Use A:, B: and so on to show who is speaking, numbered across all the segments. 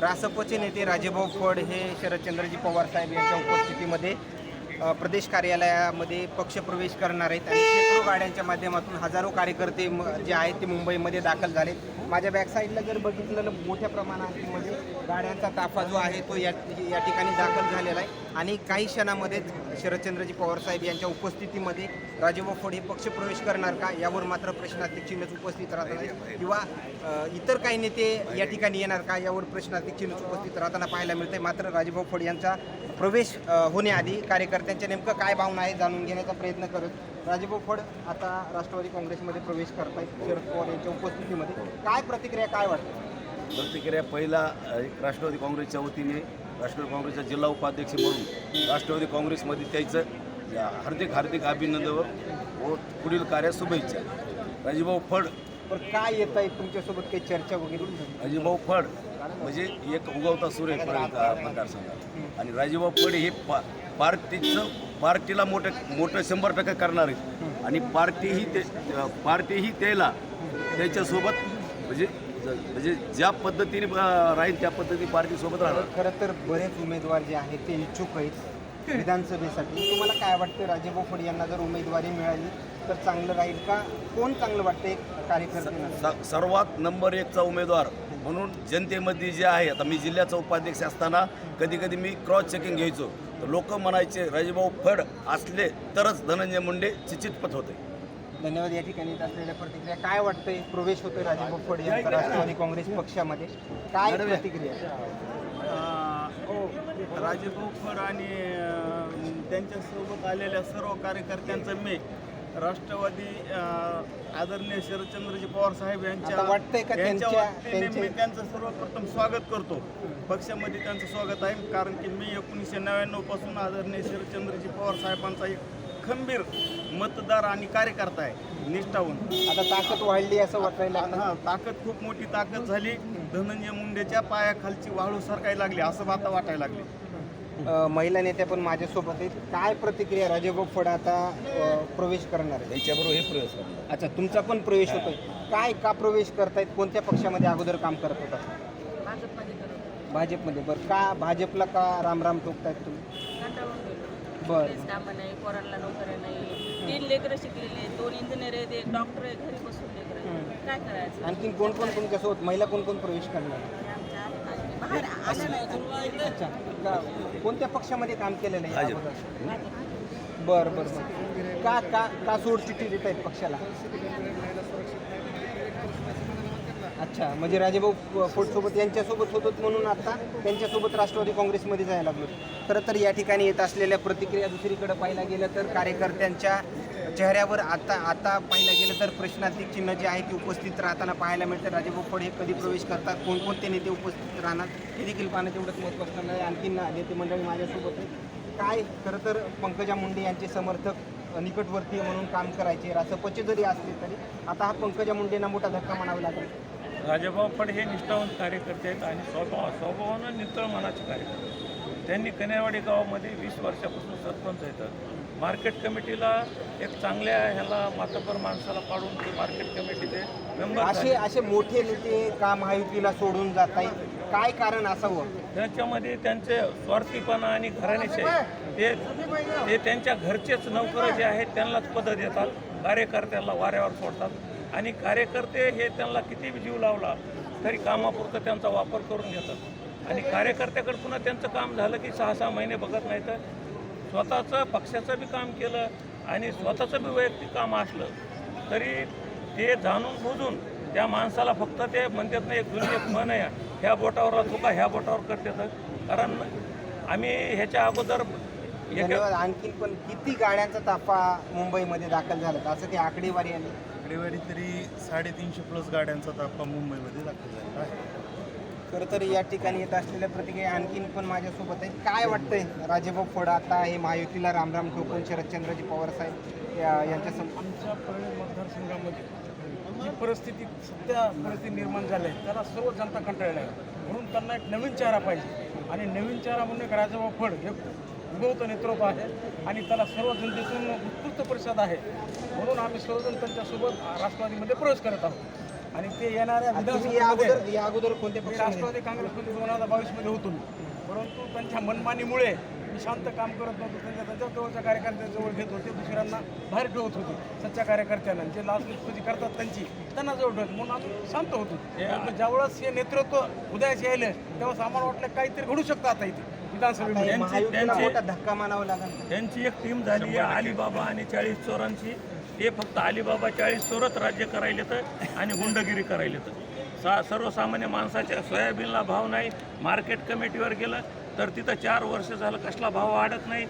A: रासपचे नेते राजेभाऊ फड हे शरदचंद्रजी पवार साहेब यांच्या उपस्थितीमध्ये प्रदेश कार्यालयामध्ये पक्षप्रवेश करणार आहेत. आणि शेकडो गाड्यांच्या माध्यमातून हजारो कार्यकर्ते म- जे आहेत ते मुंबईमध्ये दाखल झाले माझ्या बॅक साईडला जर बघितलं मोठ्या मोठ्या प्रमाणामध्ये म्हणजे गाड्यांचा ताफा जो आहे तो या या ठिकाणी दाखल झालेला आहे. आणि काही क्षणामध्येच शरदचंद्रजी पवार साहेब यांच्या उपस्थितीमध्ये राजेभाऊ फोडे हे पक्षप्रवेश करणार का? यावर मात्र प्रश्नार्थिक चिन्हच उपस्थित राहत किंवा इतर काही नेते या ठिकाणी येणार का? यावर प्रश्नार्थिक चिन्हच उपस्थित राहताना पाहायला मिळते मात्र राजेभाऊ फोड यांचा प्रवेश होण्याआधी कार्यकर्त्यांच्या नेमकं काय भावना आहे जाणून घेण्याचा प्रयत्न करत राजेभाऊ फड आता राष्ट्रवादी काँग्रेसमध्ये प्रवेश करतायत. शरद पवार यांच्या उपस्थितीमध्ये. काय प्रतिक्रिया काय वाटतं?
B: प्रतिक्रिया पहिला राष्ट्रवादी काँग्रेसच्या वतीने राष्ट्रवादी काँग्रेसचा जिल्हा उपाध्यक्ष म्हणून राष्ट्रवादी काँग्रेसमध्ये त्याचं हार्दिक हार्दिक अभिनंदन व पुढील कार्यात शुभेच्छा. राजीभाऊ फड
A: पण काय येत आहे तुमच्यासोबत? काही चर्चा वगैरे?
B: राजीभाऊ फड म्हणजे एक उगवता सूर्य मतदारसंघात आणि राजीभाऊ फड हे पा पार्टीचं पार्टीला मोठं मोठं शंभर टक्के करणार आहेत. आणि पार्टीही ते पार्टीही त्याला त्याच्यासोबत म्हणजे म्हणजे ज्या पद्धतीने राहील त्या पद्धतीने पार्टीसोबत राहणार.
A: खरं तर बरेच उमेदवार जे आहेत ते इच्छुक आहेत विधानसभेसाठी. तुम्हाला काय वाटतं? राजेभाऊ फड यांना जर उमेदवारी मिळाली तर चांगलं राहील का? कोण चांगलं वाटतं एक कार्यकर्त्यांना?
B: स- सर्वात नंबर एकचा उमेदवार म्हणून जनतेमध्ये जे आहे आता मी जिल्ह्याचा उपाध्यक्ष असताना कधी कधी मी क्रॉस चेकिंग घ्यायचो. तर लोक म्हणायचे राजेभाऊ फड असले तरच धनंजय मुंडे चिचितपत होते.
A: धन्यवाद. या ठिकाणी येत असलेल्या प्रतिक्रिया काय वाटतंय? प्रवेश होतोय राजेभाऊ फड यांचा राष्ट्रवादी काँग्रेस पक्षामध्ये. काय प्रतिक्रिया?
C: हो राजेभाऊ फड आणि त्यांच्यासोबत आलेल्या सर्व कार्यकर्त्यांचं मी राष्ट्रवादी आदरणीय शरदचंद्रजी पवार साहेब यांच्या
A: वाटतंय का
C: यांच्या
A: त्यांच्या-
C: वतीने
A: त्यांचे-
C: मी त्यांचं सर्वप्रथम स्वागत करतो. पक्षामध्ये त्यांचं स्वागत आहे कारण की मी एकोणीसशे नव्याण्णवपासून आदरणीय शरदचंद्रजी पवार साहेबांचा एक खंबीर मतदार आणि कार्यकर्ता आहे निष्ठावून.
A: आता ताकद वाढली असं वाटायला लागलं.
C: हा ताकद खूप मोठी ताकद झाली. धनंजय मुंडेच्या पायाखालची वाळू सरकायला लागली असं आता वाटायला लागले.
A: महिला नेत्या पण माझ्यासोबत आहेत. काय प्रतिक्रिया राजेभाऊ फड आता अ, प्रवेश करणार आहे
B: त्यांच्याबरोबर हे प्रवेश करणार
A: अच्छा तुमचा पण प्रवेश होतोय. काय का प्रवेश करतायत? कोणत्या पक्षामध्ये अगोदर काम करत होता?
D: भाजपमध्ये. करत
A: भाजपमध्ये बरं का भाजपला का राम राम ठोकतायत तुम्ही? बरं.
D: कंटाळून कामं नाही पोरांना नोकऱ्या नाही. तीन लेकरं शिकलेले दोन इंजिनियर आहेत एक डॉक्टर आहे घरी बसून लेकरं आहेत. काय करायचं?
A: आणखीन कोण कोण तुमच्यासोबत? महिला कोण कोण प्रवेश करणार? अच्छा कोणत्या पक्षामध्ये काम केलेलं आहे. बरं बरं बरं. का का का सोड चिठ्ठी देत आहेत पक्षाला? अच्छा म्हणजे राजेभाऊ फोडसोबत यांच्यासोबत होतो म्हणून आता त्यांच्यासोबत राष्ट्रवादी काँग्रेसमध्ये जायला लागलो खरं तर या ठिकाणी येत असलेल्या प्रतिक्रिया दुसरीकडे पाहायला गेलं तर कार्यकर्त्यांच्या चेहऱ्यावर आता आता पाहायला गेलं तर प्रश्नार्थक चिन्ह जे आहे ते उपस्थित राहताना पाहायला मिळतं राजे फड हे कधी प्रवेश करतात? कोणकोणते नेते उपस्थित राहणार? हे देखील पाहणं तेवढंच महत्त्वाचं असणार आहे. आणखी नेते मंडळी माझ्यासोबत काय खरं तर पंकजा मुंडे यांचे समर्थक निकटवर्तीय म्हणून काम करायचे? रासपचे जरी असले तरी. आता हा पंकजा मुंडेंना मोठा धक्का म्हणावा लागेल.
E: राजाभाऊ फड हे निष्ठावंत कार्यकर्ते आहेत आणि स्वभाव स्वभावानं नितळ मनाचे कार्यकर्ते त्यांनी कनेवाडी गावामध्ये वीस वर्षापासून सरपंच येतात. मार्केट कमिटीला एक चांगल्या ह्याला मातबर माणसाला पाडून ते मार्केट कमिटीचे मेंबर
A: असे. असे मोठे नेते का महायुतीला सोडून जात आहेत काय कारण असावं?
E: त्याच्यामध्ये त्यांचे स्वार्थीपणा आणि घराणेशाही ते ते त्यांच्या घरचेच नोकर जे आहेत त्यांनाच पदं देतात. कार्यकर्त्यांना वाऱ्यावर सोडतात. आणि कार्यकर्ते हे त्यांना किती जीव लावला तरी कामापुरतं त्यांचा वापर करून घेतात. आणि कार्यकर्त्याकडे पुन्हा त्यांचं काम झालं की सहा सहा महिने बघत नाही तर स्वतःचं पक्षाचं बी काम केलं आणि स्वतःचं बी वैयक्तिक काम असलं तरी ते जाणून बुजून त्या माणसाला फक्त ते म्हणतात ना एक जुनी एक म्हण आहे ह्या बोटावर चुका ह्या बोटावर करतात कारण आम्ही ह्याच्या अगोदर
A: आणखीन पण किती गाड्यांचा ताफा मुंबईमध्ये दाखल झाला असं ती आकडेवारी आली.
C: आकडेवारी तरी साडेतीनशे प्लस गाड्यांचा ताफा मुंबईमध्ये दाखल झालेला आहे.
A: खरं तर या ठिकाणी येत असलेल्या प्रतिक्रिया आणखीन पण माझ्यासोबत आहे काय वाटतंय राजेभाऊ फड आता हे महायुतीला रामराम ठोकून शरदचंद्रजी पवार साहेब या- यांच्या
F: आमच्या मतदारसंघामध्ये जी परिस्थिती सध्या परिस्थिती निर्माण झाली आहे त्याला सर्व जनता कंटाळली आहे. म्हणून त्यांना एक नवीन चेहरा पाहिजे. आणि नवीन चेहरा म्हणून एक राजेभाऊ फड हे उगवतं नेतृत्व आहे आणि त्याला सर्व जनतेतून उत्कृष्ट परिषद आहे. म्हणून आम्ही सर्वजण त्यांच्यासोबत राष्ट्रवादीमध्ये प्रवेश करत आहोत. आणि ते येणाऱ्या विधानसभेमध्ये
A: अगोदर या अगोदर कोणत्या
F: मी
A: पक्षामध्ये
F: राष्ट्रवादी काँग्रेसमध्ये दोन हजार बावीसमध्ये होतो परंतु त्यांच्या मनमानीमुळे मी शांत काम करत नव्हतो. त्यांच्या त्यांच्या जवळच्या कार्यकर्त्यांजवळ घेत होते. दुसऱ्यांना बाहेर ठेवत होते. सच्च्या कार्यकर्त्यांना. जे लाचलुचपती करतात त्यांची त्यांना जवळ ठेवत म्हणून आम्ही शांत होतो. ज्यावेळेस हे नेतृत्व उदयास यायलं तेव्हा आम्हाला वाटलं काहीतरी घडू शकतं आता इथे विधानसभेमध्ये.
A: धक्का मानावा लागेल.
E: त्यांची एक टीम झाली आहे अलिबाबा आणि चाळीस चोरांची. ते फक्त अलिबाबा चाळीस चोरच राज्य करायले येतं आणि गुंडगिरी करायला येतं सा सर्वसामान्य माणसाच्या सोयाबीनला भाव नाही मार्केट कमिटीवर गेलं तर तिथं चार वर्ष झालं कसला भाव वाढत नाही.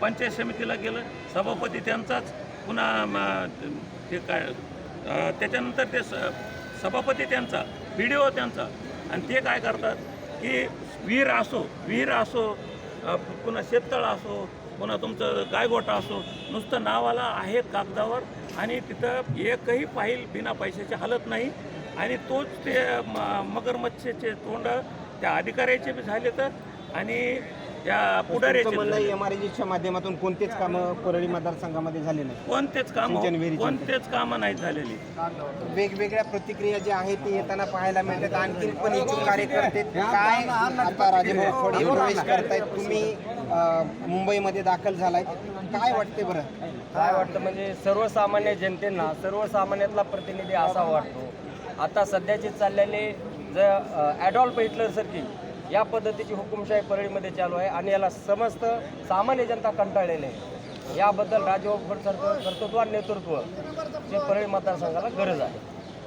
E: पंचायत समितीला गेलं सभापती त्यांचाच पुन्हा ते काय त्याच्यानंतर ते स सभापती त्यांचा बी डी ओ त्यांचा. आणि ते काय करतात की विहीर असो विहीर असो पुन्हा शेततळ असो पुन्हा तुमचं गायगोटा असो नुसतं नावाला आहे कागदावर आणि तिथं एकही पाहिल बिना पैशाचे हलत नाही. आणि तोच ते म- मगरमच्छचे तोंड त्या अधिकाऱ्याचे बी झाले तर आणि त्या पुढाऱ्याचे.
A: एम आर च्या माध्यमातून कोणतेच कामं परळी मतदारसंघामध्ये झाले नाही
E: कोणतेच काम. कोणतेच कामं नाहीत झालेली.
A: वेगवेगळ्या प्रतिक्रिया ज्या आहेत ते येताना पाहायला मिळतात. आणखी पण इच्छुक कार्यकर्ते काय आता राजेभाऊ फडे प्रवेश करतायत तुम्ही? मुंबईमध्ये दाखल झालाय. काय वाटते बरं?
G: काय वाटतं? म्हणजे सर्वसामान्य जनतेना सर्वसामान्यातला प्रतिनिधी असा वाटतो. आता सध्याचे चाललेले जर ॲडॉल्फ हिटलरसारखी या पद्धतीची हुकुमशाही परळीमध्ये चालू आहे आणि याला समस्त सामान्य जनता कंटाळलेली आहे. याबद्दल राजभाऊ सरकार कर्तृत्व आणि नेतृत्व जे परळी मतदारसंघाला गरज आहे.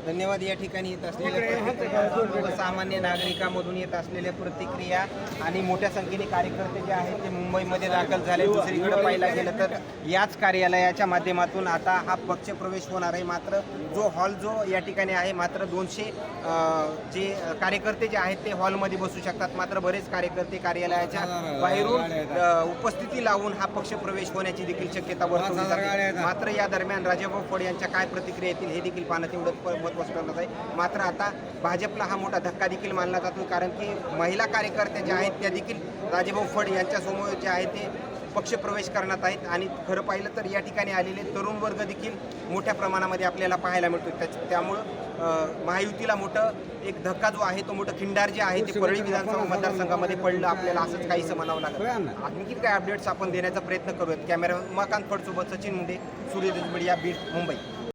A: धन्यवाद. या ठिकाणी येत असलेल्या सामान्य नागरिकांमधून येत असलेल्या प्रतिक्रिया आणि मोठ्या संख्येने कार्यकर्ते जे आहेत ते मुंबईमध्ये दाखल झाले. दुसरीकडे पाहायला गेलं तर याच कार्यालयाच्या माध्यमातून आता हा पक्षप्रवेश होणार आहे. मात्र जो हॉल जो या ठिकाणी आहे मात्र दोनशे जे कार्यकर्ते जे आहेत ते हॉलमध्ये बसू शकतात. मात्र बरेच कार्यकर्ते कार्यालयाच्या बाहेरून उपस्थिती लावून हा पक्षप्रवेश होण्याची देखील शक्यता वर्तवली जाते. मात्र या दरम्यान राजाभाऊ फड यांच्या काय प्रतिक्रिया येतील हे देखील पाहणं तेवढं प- महत्त्वाचं ठरणार आहे. मात्र आता भाजपला हा मोठा धक्का देखील मानला जातो कारण की महिला कार्यकर्त्या ज्या आहेत त्या देखील राजाभाऊ फड यांच्यासमोर जे आहे ते पक्षप्रवेश करण्यात आहेत. आणि खरं पाहिलं तर या ठिकाणी आलेले तरुण वर्ग देखील मोठ्या प्रमाणामध्ये आपल्याला पाहायला मिळतो. त्यामुळं महायुतीला मोठं एक धक्का जो आहे तो मोठं खिंडार जे आहे ते परळी विधानसभा मतदारसंघामध्ये पडलं. आपल्याला असंच काहीसं म्हणावं लागलं. आणखी काय अपडेट्स आपण देण्याचा प्रयत्न करूयात. कॅमेरा उमाकांत फडसोबत सचिन मुंडे सूर्यदेश मीडिया बीड मुंबई.